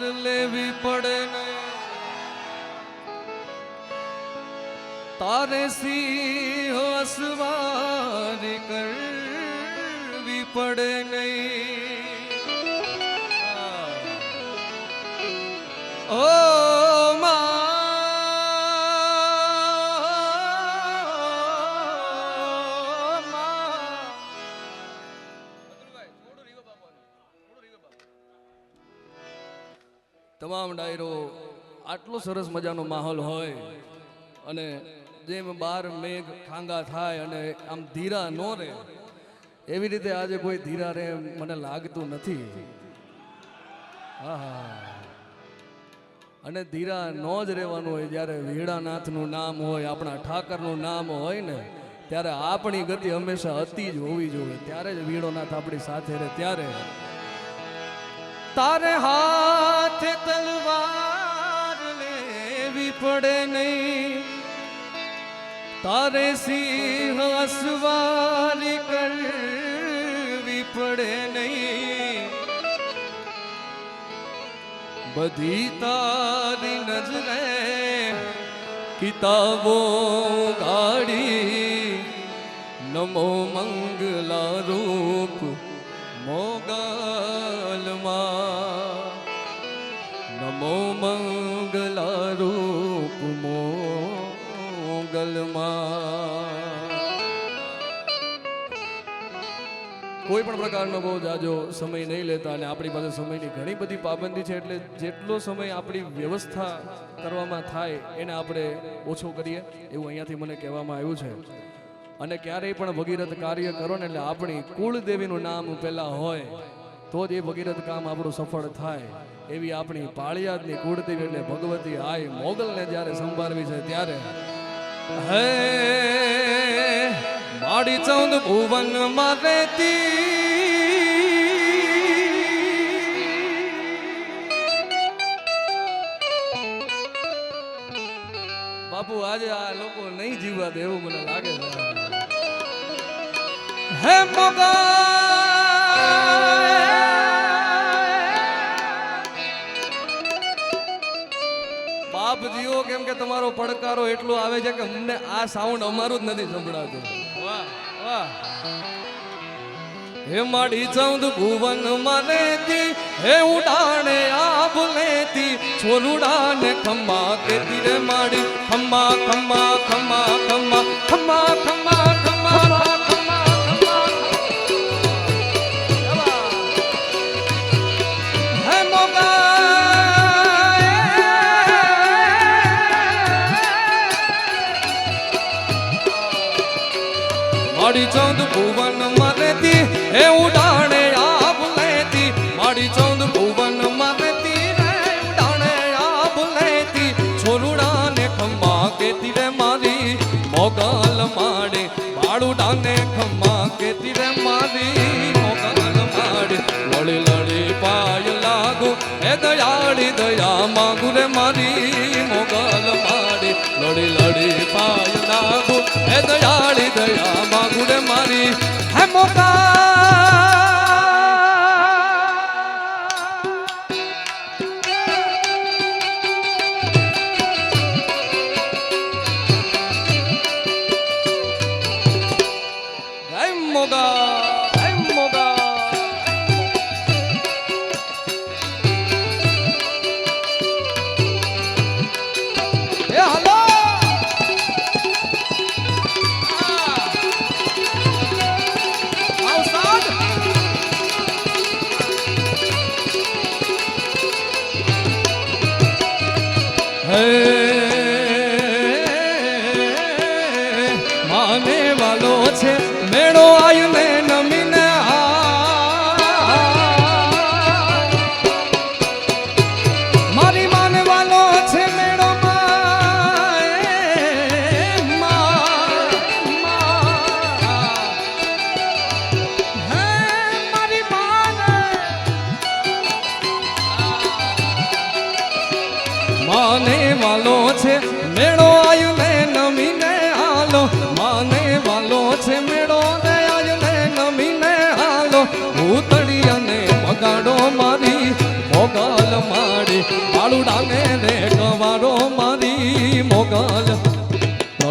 વાર લેવી પડે ને. તારે સિંહ અસવારી કરવી પડે નહીં. તમામ ડાયરો આટલો સરસ મજાનો માહોલ હોય અને જેમ બાર મેઘ ખાંગા થાય અને આમ ધીરા નો રહે, એવી રીતે આજે કોઈ ધીરા રહે મને લાગતું નથી આહા. અને ધીરા નો જ રહેવાનું હોય જ્યારે વીડાનાથનું નામ હોય, આપણા ઠાકરનું નામ હોય ને, ત્યારે આપણી ગતિ હંમેશા અતિ જ હોવી જોઈએ ત્યારે જ વીડોનાથ આપણી સાથે રહે, ત્યારે તારે હાથે તલવાર લેવી પડે નહીં. તારે સિંહ અસવારી કરવી પડે નહીં. બધી તારી નજરે કિતાબો ગાડી, નમો મંગલા રૂપ મોગલમાં, નમો મંગલા રૂપ મોગલમાં. કોઈ પણ પ્રકારનો બહુ જાજો સમય નહીં લેતા અને આપણી પાસે સમયની ઘણી બધી પાબંદી છે, એટલે જેટલો સમય આપણી વ્યવસ્થા કરવામાં થાય, એને આપણે ઓછો કરીએ, એવું અહીંયાથી મને કહેવામાં આવ્યું છે. અને ક્યારેય પણ ભગીરથ કાર્ય કરો ને એટલે આપણી કુળદેવીનું નામ પહેલાં હોય, તો જ એ ભગીરથ કામ આપણું સફળ થાય. એવી આપણી પાળિયાદની કુળદેવી એટલે ભગવતી આય મોગલને જ્યારે સંભાળવી છે ત્યારે, હે, માડી ચૌદ ભુવનમાં બાપુ, આજે આ લોકો નહીં જીવવા દે એવું મને લાગે. બાપ જીઓ કેમ કે તમારો પડકારો એટલો આવે છે કે અમને આ સાઉન્ડ અમારું જ નથી સંભળાતું. હે માડી ચૌદ ભુવન મરેતી હે ઉડાણે આબ લેતી છોરુડાને ખમ્મા કેતી રે માડી. ખમ્મા ખમ્મા ખમ્મા ખમ્મા ખમ્મા ખમ્મા મોગા ચંદ ભુવન મરેતી એ ઉડાણે આબ લેતી. મારી ચંદ ભુવન મરેતી રે ઉડાણે આબ લેતી. છોરુડાને ખમ્મા કેતી રે મારી, મોગલ માડે. બાળુડાને ખમ્મા કેતી રે મારી, મોગલ માડે. લડી લડી પાય લાગુ, એ દયાળી દયા માંગુ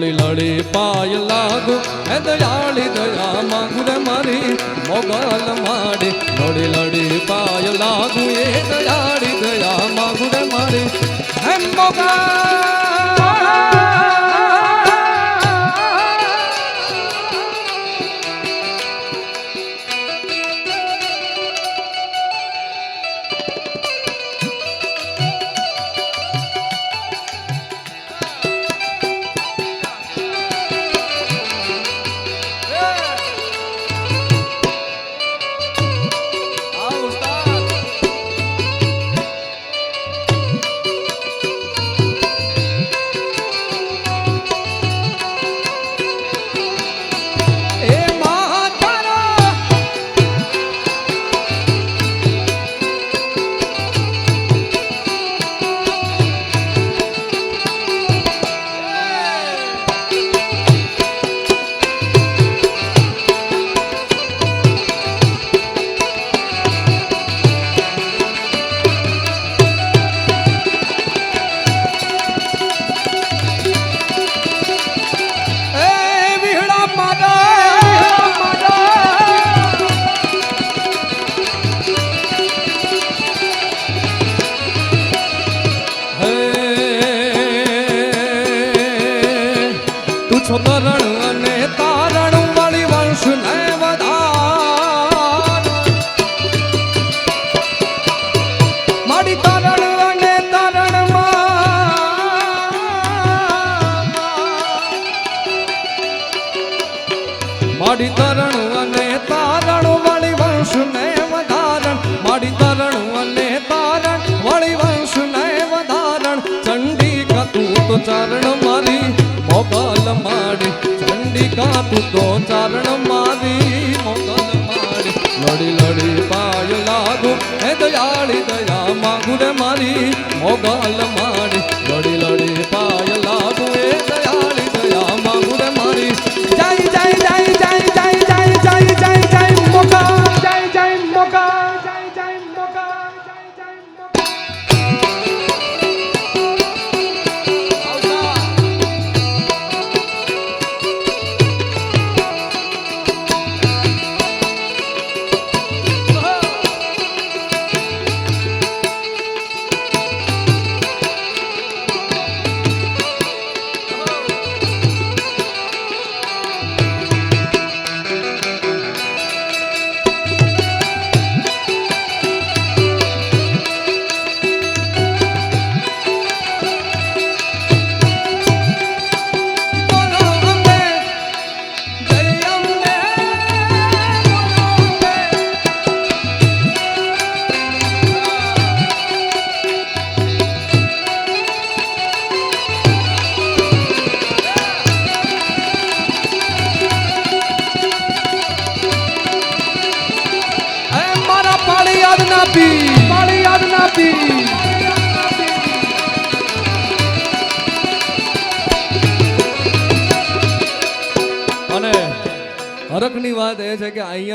લડી લડી પાય લાગુ હે દયાળી દયા માંગુ રે મારી મોગલ માડી લડી લડી પાય લાગુ એ દયાળી દયા માંગુ રે મારી હે મોગલ લડી લડી પાય લાગુ. હે દયાળી દયા માગુ રે મારી. મોગલ માડી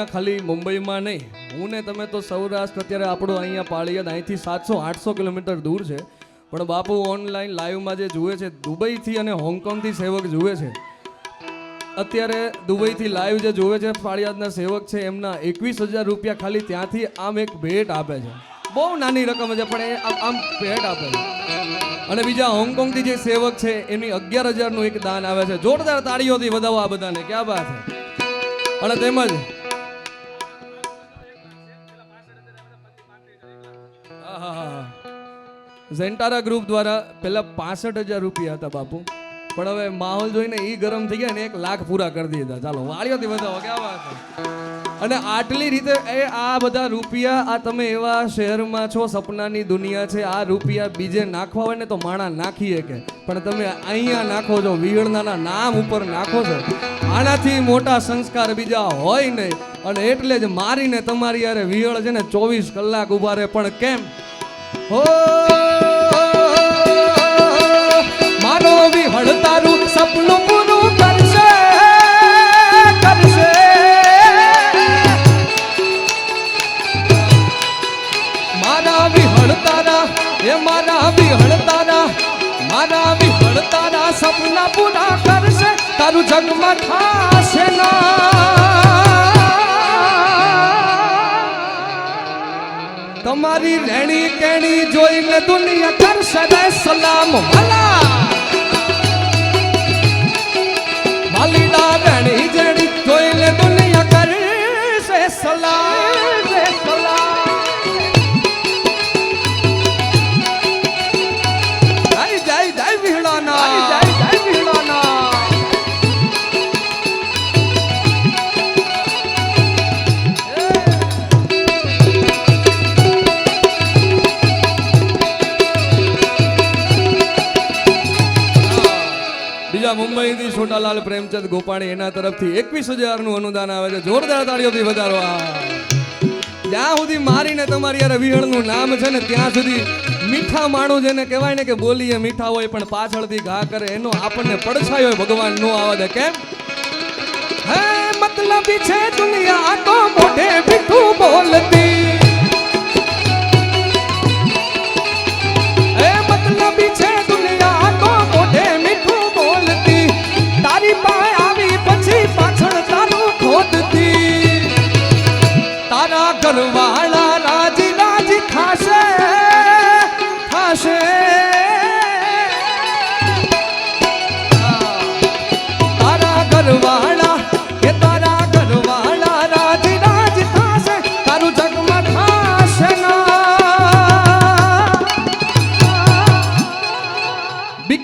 અહીંયા ખાલી મુંબઈમાં નહીં. હું ને તમે તો સૌરાષ્ટ્ર અત્યારે આપણું અહીંયા પાળિયાદ અહીંથી સાતસો, આઠસો કિલોમીટર દૂર છે. પણ બાપુ ઓનલાઈન લાઈવમાં જે જુએ છે, દુબઈથી અને હોંગકોંગથી સેવક જુએ છે. અત્યારે દુબઈથી લાઈવ જે જોવે છે ફાળિયાદના સેવક છે, એમના એકવીસ હજાર રૂપિયા ખાલી ત્યાંથી આમ એક ભેટ આપે છે. બહુ નાની રકમ છે, પણ એ આમ આમ ભેટ આપે છે. અને બીજા હોંગકોંગથી જે સેવક છે એની અગિયાર હજારનું એક દાન આવે છે. જોરદાર તાળીઓથી વધાવો આ બધાને. ક્યાં વાત છે? અને તેમજ ઝેન્ટારા ગ્રુપ દ્વારા પહેલા પાસઠ હજાર રૂપિયા હતા બાપુ. પણ હવે માહોલ જોઈને એ ગરમ થઈ ગયા ને એક લાખ પૂરા કરી દીધા ચાલો, વાળીઓથી વધાવો ક્યાં વાત અને આટલી રીતે એ આ બધા રૂપિયા આ તમે એવા શહેરમાં છો, સપનાની દુનિયા છે, આ રૂપિયા બીજે નાખવા હોય ને તો માણા નાખીએ કે. પણ તમે અહીંયા નાખો છો વિહળનાના નામ ઉપર નાખો છો. આનાથી મોટા સંસ્કાર બીજા હોય નહીં. અને એટલે જ મારીને તમારી યારે વિહળ છે ને ચોવીસ કલાક ઊભા રહે. પણ કેમ? હો, મારો વિહળ તારું સપનું પૂરું કરશે કરશે. મારા વિહળ એ મારા વિહળ તારા, મારા સપના પૂરા કરશે, તારું જગમાં થાશે ના તમારી રેણી કેણી જોઈને દુનિયા કરશે ને સલામ. ભલા! માલીડા રેણી જેણી જોઈને દુનિયા કરશે સલામ. મુંબઈથી છોટાલાલ પ્રેમચંદ ગોપાણી એના તરફથી એકવીસ હજારનું અનુદાન આવે છે. જોરદાર તાળીઓથી વધારવા. જ્યાં સુધી મારીને તમારી યાર વિહળનું નામ છે ને, ત્યાં સુધી મીઠા માણું જેને કહેવાય ને કે બોલીએ મીઠા હોય પણ પાછળથી ઘા કરે, એનો આપણને પડછાયો હોય, ભગવાન નો આવે દે. કેમ? હે, મતલબ છે દુનિયા તો મોઢે મીઠું બોલતી.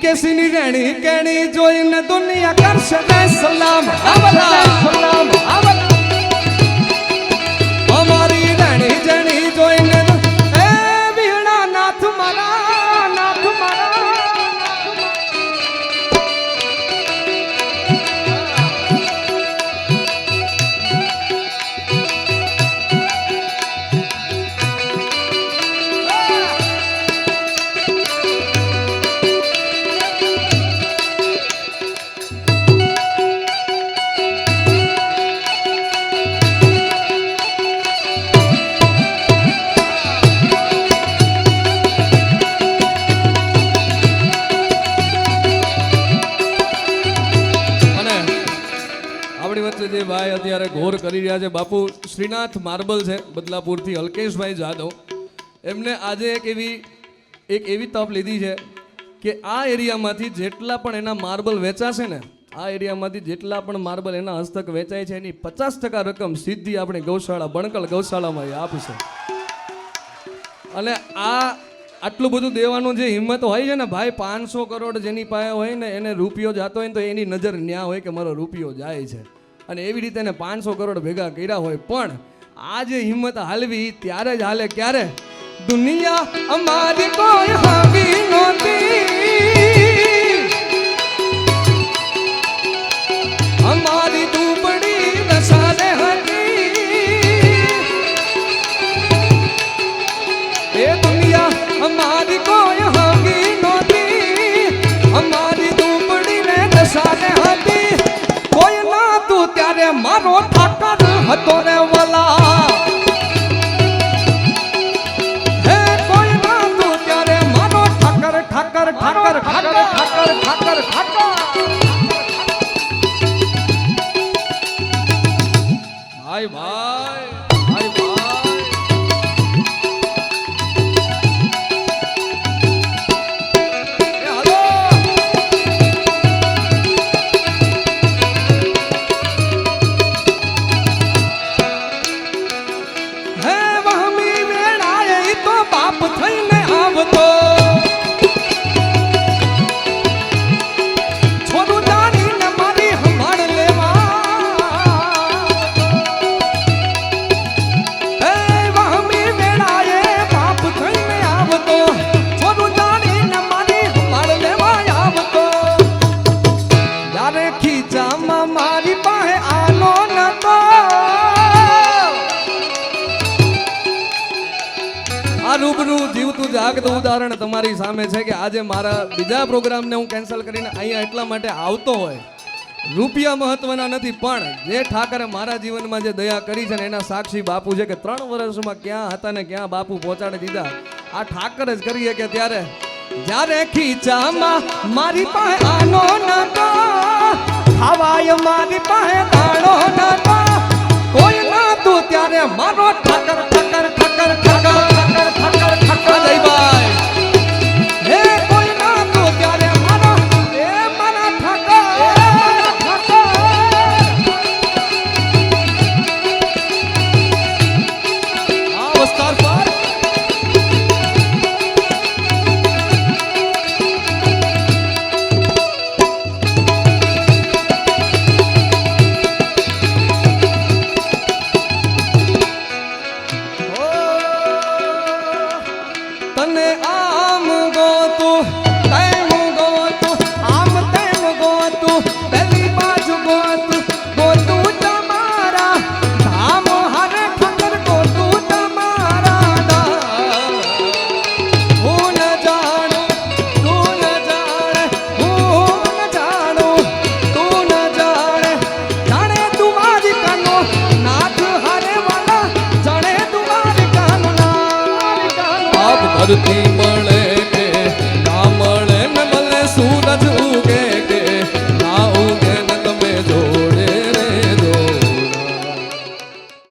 બીકેસી ની રેણી કેણી જોઈને દુનિયા કરશે રે સલામ આવલા સલામ આવલા રહ્યા છે બાપુ શ્રીનાથ માર્બલ છે, બદલાપુરથી અલ્કેશભાઈ જાદવ. એમને આજે એક એવી એક એવી તપ લીધી છે કે આ એરિયામાંથી જેટલા પણ એના માર્બલ વેચાશે ને, આ એરિયામાંથી જેટલા પણ માર્બલ એના હસ્તક વેચાય છે, એની પચાસ ટકા રકમ સીધી આપણી ગૌશાળા, બણકલ ગૌશાળામાં આપશે. અને આ આટલું બધું દેવાનું જે હિંમત હોય છે ને, ભાઈ પાંચસો કરોડ જેની પાસે હોય ને, એને રૂપિયો જાતો હોય ને, તો એની નજર ન્યા હોય કે મારો રૂપિયો જાય છે. અને એવી રીતે એને પાંચસો કરોડ ભેગા કર્યા હોય. પણ આ જે હિંમત હાલવી, ત્યારે જ હાલે ક્યારે? દુનિયા અમારી કોઈ હાવી નહોતી. મારો ઠાકર હતો ને વલા. તમારી સામે છે કે આજે મારા બીજા પ્રોગ્રામને હું કેન્સલ કરીને અહીંયા એટલા માટે આવતો હોય. રૂપિયા મહત્વના નથી, પણ જે ઠાકરે મારા જીવનમાં જે દયા કરી છે ને એના સાક્ષી બાપુ છે કે ત્રણ વર્ષમાં ક્યાં હતા ને ક્યાં બાપુ પહોંચાડી દીધા. આ ઠાકર જ કરીએ કે ત્યારે. જ્યારે ખીચામાં મારી પાસે આનો નતો, ખાવાય મારી પાસે દાણો નતો, કોઈ નતું ત્યારે મારો ઠાકર ઠાકર ઠાકર ઠાકર ઠાકર.